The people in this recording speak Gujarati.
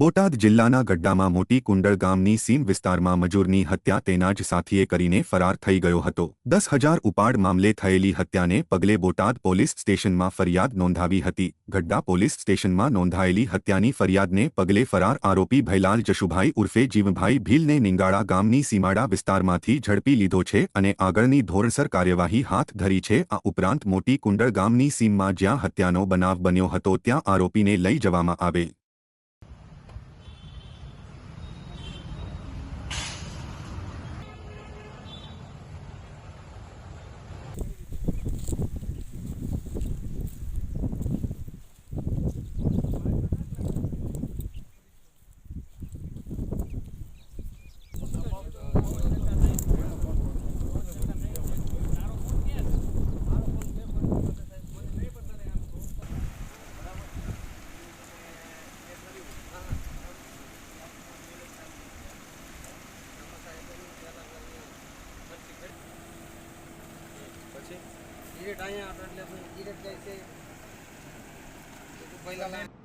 બોટાદ જિલ્લાના ગડ્ડામાં મોટી કુંડળ ગામની સીમ વિસ્તારમાં મજૂરની હત્યા તેના જ સાથીએ કરીને ફરાર થઈ ગયો હતો. દસ હજાર ઉપાડ મામલે થયેલી હત્યાને પગલે બોટાદ પોલીસ સ્ટેશનમાં ફરિયાદ નોંધાવી હતી. ગડ્ડા પોલીસ સ્ટેશનમાં નોંધાયેલી હત્યાની ફરિયાદને પગલે ફરાર આરોપી ભૈલાલ જશુભાઈ ઉર્ફે જીવભાઈ ભીલને નિંગાળા ગામની સીમાડા વિસ્તારમાંથી ઝડપી લીધો છે અને આગળની ધોરણસર કાર્યવાહી હાથ ધરી છે. આ ઉપરાંત મોટી કુંડળ ગામની સીમમાં જ્યાં હત્યાનો બનાવ બન્યો હતો ત્યાં આરોપીને લઈ જવામાં આવે. પછી ડિરેક્ટ અહીંયા એટલે ડિરેક્ટ જાય છે. પહેલા